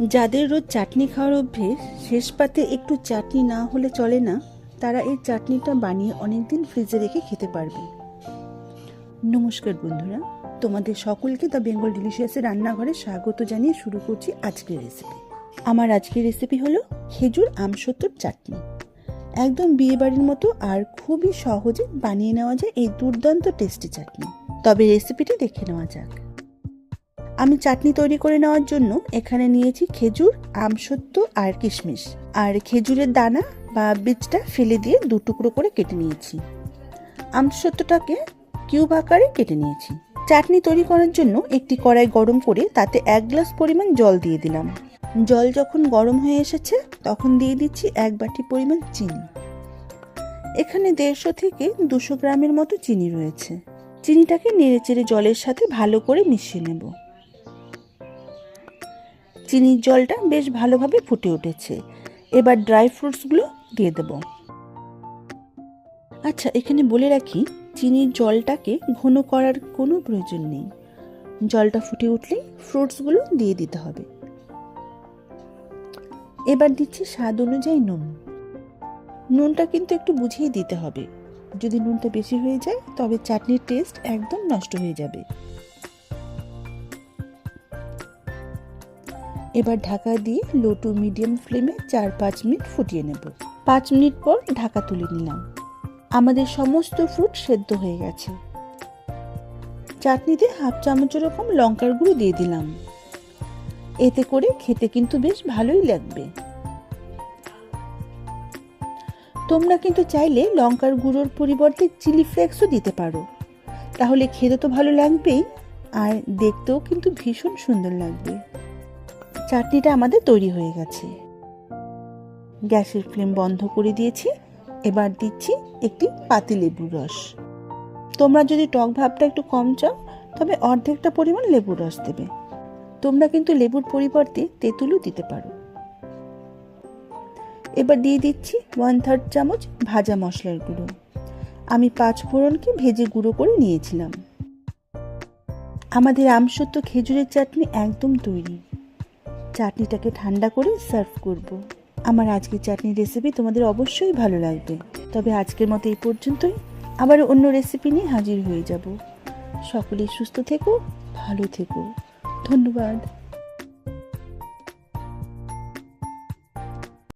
যাদের রোজ চাটনি খাওয়ার অভ্যেস, শেষ পাতে একটু চাটনি না হলে চলে না, তারা এই চাটনিটা বানিয়ে অনেকদিন ফ্রিজে রেখে খেতে পারবে। নমস্কার বন্ধুরা, তোমাদের সকলকে দ্য বেঙ্গল ডিলিশিয়াসের রান্নাঘরে স্বাগত জানিয়ে শুরু করছি আজকের রেসিপি আমার আজকের রেসিপি হলো খেজুর আমসত্তর চাটনি। একদম বিয়ে বাড়ির মতো আর খুবই সহজে বানিয়ে নেওয়া যায় এই দুর্দান্ত টেস্টি চাটনি। তবে রেসিপিটি দেখে নেওয়া যাক। আমি চাটনি তৈরি করে নেওয়ার জন্য এখানে নিয়েছি খেজুর আমসত্ত্ব আর কিশমিশ। আর খেজুরের দানা বা বীজটা ফেলে দিয়ে দু টুকরো করে কেটে নিয়েছি। আমসত্ত্বটাকে কিউব আকারে কেটে নিয়েছি। চাটনি তৈরি করার জন্য একটি কড়াই গরম করে তাতে এক গ্লাস পরিমাণ জল দিয়ে দিলাম। জল যখন গরম হয়ে এসেছে, তখন দিয়ে দিচ্ছি এক বাটি পরিমাণ চিনি। এখানে দেড়শো থেকে দুশো গ্রামের মতো চিনি রয়েছে। চিনিটাকে নেড়েচেড়ে জলের সাথে ভালো করে মিশিয়ে নেব। চিনির জলটা বেশ ভালোভাবে ফুটে উঠেছে। এবার ড্রাই ফ্রুটসগুলো দিয়ে দেব। আচ্ছা এখানে বলে রাখি, চিনির জলটাকে ঘন করার কোনো প্রয়োজন নেই। জলটা ফুটে উঠলেই ফ্রুটসগুলো দিয়ে দিতে হবে। এবার দিচ্ছি স্বাদ অনুযায়ী নুন। নুনটা কিন্তু একটু বুঝিয়ে দিতে হবে। যদি নুনটা বেশি হয়ে যায়, তবে চাটনির টেস্ট একদম নষ্ট হয়ে যাবে। এবার ঢাকা দিয়ে লো টু মিডিয়াম ফ্লেমে চার, পাঁচ মিনিট ফুটিয়ে নেব। পাঁচ মিনিট পর ঢাকা তুলে নিলাম। আমাদের সমস্ত ফ্রুট সেদ্ধ হয়ে গেছে। চাটনিতে হাফ চামচ রকম লঙ্কার গুঁড়ো দিয়ে দিলাম। এতে করে খেতে কিন্তু বেশ ভালোই লাগবে। তোমরা কিন্তু চাইলে লঙ্কার গুঁড়োর পরিবর্তে চিলি ফ্লেক্সও দিতে পারো। তাহলে খেতে তো ভালো লাগবেই, আর দেখতেও কিন্তু ভীষণ সুন্দর লাগবে। চাটনিটা আমাদের তৈরি হয়ে গেছে। গ্যাসের ফ্লেম বন্ধ করে দিয়েছি, এবার দিচ্ছি একটি পাতিলেবুর রস। তোমরা যদি টক ভাবটা একটু কম চাও, তবে অর্ধেকটা পরিমাণ লেবুর রস দেবে। তোমরা কিন্তু লেবুর পরিবর্তে তেঁতুলও দিতে পারো। এবার দিয়ে দিচ্ছি ওয়ান থার্ড চামচ ভাজা মশলার গুঁড়ো। আমি পাঁচ ফোড়নকে ভেজে গুঁড়ো করে নিয়েছিলাম। আমাদের আমসত্ব খেজুরের চাটনি একদম তৈরি। চাটনিটাকে ঠান্ডা করে সার্ভ করব। আমার আজকের চাটনির রেসিপি তোমাদের অবশ্যই ভালো লাগবে। তবে আজকের মতো এই পর্যন্তই। আবার অন্য রেসিপি নিয়ে হাজির হয়ে যাব। সকলেই সুস্থ থেকো, ভালো থেকো। ধন্যবাদ।